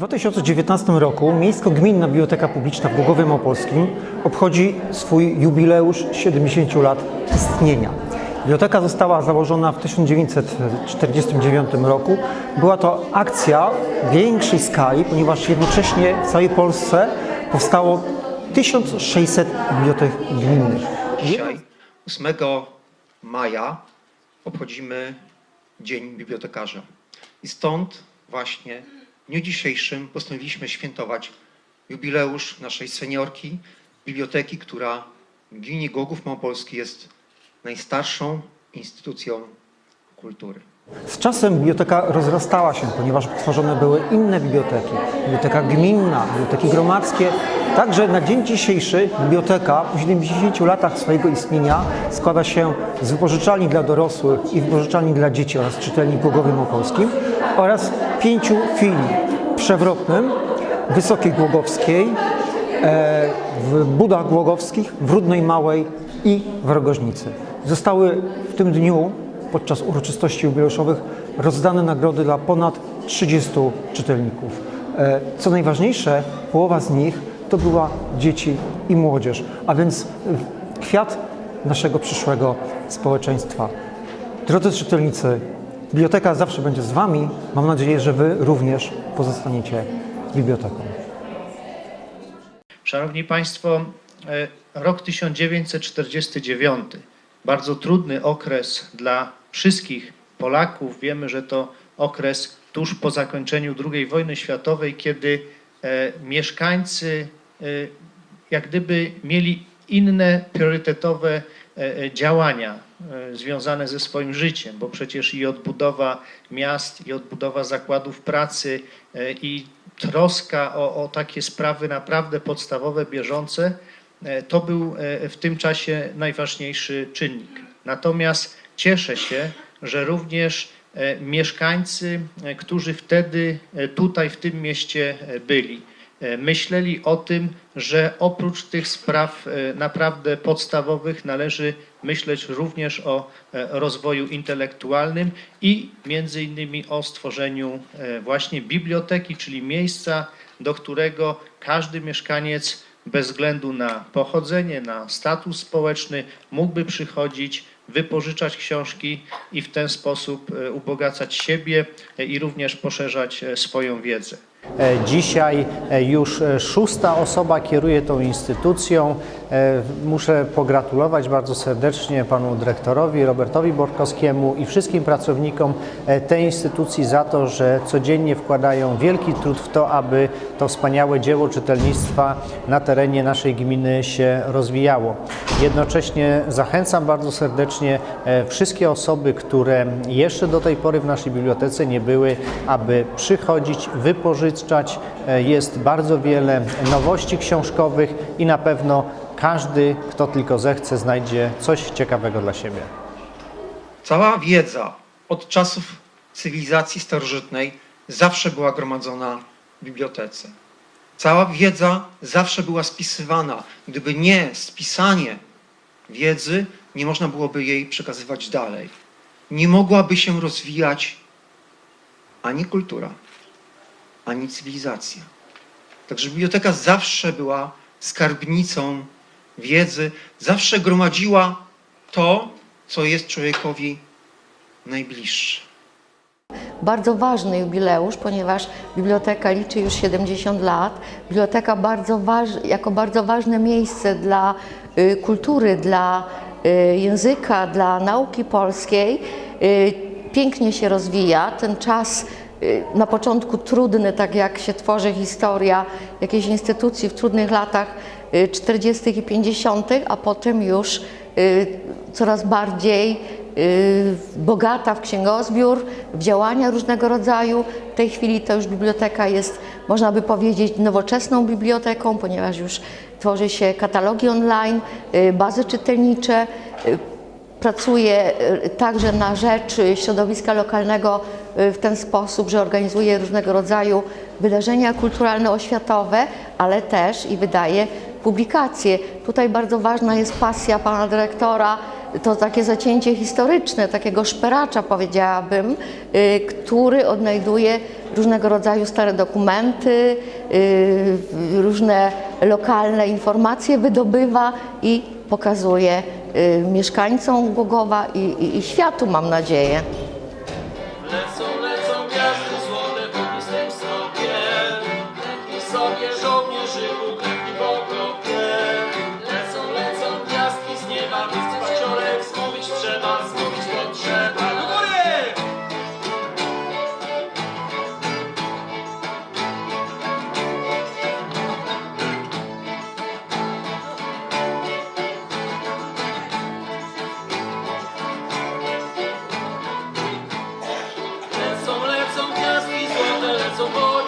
2019 roku Miejsko-Gminna Biblioteka Publiczna w Głogowie Małopolskim obchodzi swój jubileusz 70 lat istnienia. Biblioteka została założona w 1949 roku. Była to akcja większej skali, ponieważ jednocześnie w całej Polsce powstało 1600 bibliotek gminnych. Dzisiaj, 8 maja, obchodzimy Dzień Bibliotekarza. I stąd właśnie w dniu dzisiejszym postanowiliśmy świętować jubileusz naszej seniorki, biblioteki, która w gminie Głogów Małopolski jest najstarszą instytucją kultury. Z czasem biblioteka rozrastała się, ponieważ tworzone były inne biblioteki. Biblioteka gminna, biblioteki gromadzkie. Także na dzień dzisiejszy biblioteka po 70 latach swojego istnienia składa się z wypożyczalni dla dorosłych i wypożyczalni dla dzieci oraz czytelni w Głogowie Małopolskim oraz pięciu filii Przewrotnym, Wysokiej Głogowskiej, e, w Budach Głogowskich, w Rudnej Małej i w Rogoźnicy. Zostały w tym dniu podczas uroczystości jubileuszowych rozdane nagrody dla ponad 30 czytelników. E, Co najważniejsze, połowa z nich to była dzieci i młodzież, a więc e, kwiat naszego przyszłego społeczeństwa. Drodzy czytelnicy, biblioteka zawsze będzie z Wami. Mam nadzieję, że Wy również pozostaniecie biblioteką. Szanowni Państwo, e, rok 1949, bardzo trudny okres dla wszystkich Polaków. Wiemy, że to okres tuż po zakończeniu II wojny światowej, kiedy e, mieszkańcy jak gdyby mieli inne priorytetowe e, e, działania e, związane ze swoim życiem, bo przecież i odbudowa miast, i odbudowa zakładów pracy, e, i troska o, o takie sprawy naprawdę podstawowe, bieżące, e, to był e, w tym czasie najważniejszy czynnik. Natomiast cieszę się, że również e, mieszkańcy, e, którzy wtedy e, tutaj w tym mieście e, byli, e, myśleli o tym, że oprócz tych spraw e, naprawdę podstawowych należy myśleć również o e, rozwoju intelektualnym i między innymi o stworzeniu e, właśnie biblioteki, czyli miejsca, do którego każdy mieszkaniec bez względu na pochodzenie, na status społeczny mógłby przychodzić, wypożyczać książki i w ten sposób e, ubogacać siebie e, i również poszerzać e, swoją wiedzę. E, Dzisiaj e, już e, szósta osoba kieruje tą instytucją. Muszę pogratulować bardzo serdecznie panu dyrektorowi Robertowi Borkowskiemu i wszystkim pracownikom tej instytucji za to, że codziennie wkładają wielki trud w to, aby to wspaniałe dzieło czytelnictwa na terenie naszej gminy się rozwijało. Jednocześnie zachęcam bardzo serdecznie wszystkie osoby, które jeszcze do tej pory w naszej bibliotece nie były, aby przychodzić, wypożyczać. E, Jest bardzo wiele nowości książkowych i na pewno każdy, kto tylko zechce, znajdzie coś ciekawego dla siebie. Cała wiedza od czasów cywilizacji starożytnej zawsze była gromadzona w bibliotece. Cała wiedza zawsze była spisywana. Gdyby nie spisanie wiedzy, nie można byłoby jej przekazywać dalej. Nie mogłaby się rozwijać ani kultura, ani cywilizacja. Także biblioteka zawsze była skarbnicą wiedzy, zawsze gromadziła to, co jest człowiekowi najbliższe. Bardzo ważny jubileusz, ponieważ biblioteka liczy już 70 lat. Biblioteka bardzo waż, jako bardzo ważne miejsce dla y, kultury, dla y, języka, dla nauki polskiej y, pięknie się rozwija. Ten czas na początku trudny, tak jak się tworzy historia jakiejś instytucji w trudnych latach y, 40. i 50., a potem już y, coraz bardziej y, bogata w księgozbiór, w działania różnego rodzaju. W tej chwili to już biblioteka jest, można by powiedzieć, nowoczesną biblioteką, ponieważ już tworzy się katalogi online, y, bazy czytelnicze, y, pracuje y, także na rzecz środowiska lokalnego y, w ten sposób, że organizuje różnego rodzaju wydarzenia kulturalno-oświatowe, ale też i wydaje publikacje. Tutaj bardzo ważna jest pasja pana dyrektora, to takie zacięcie historyczne, takiego szperacza powiedziałabym, y, który odnajduje różnego rodzaju stare dokumenty, różne lokalne informacje wydobywa i pokazuje y, mieszkańcom Głogowa i, i, i światu, mam nadzieję. Lecą, lecą gwiazdy złote w ognistym snopie I sobie żołnierzy uklękli złote, lecą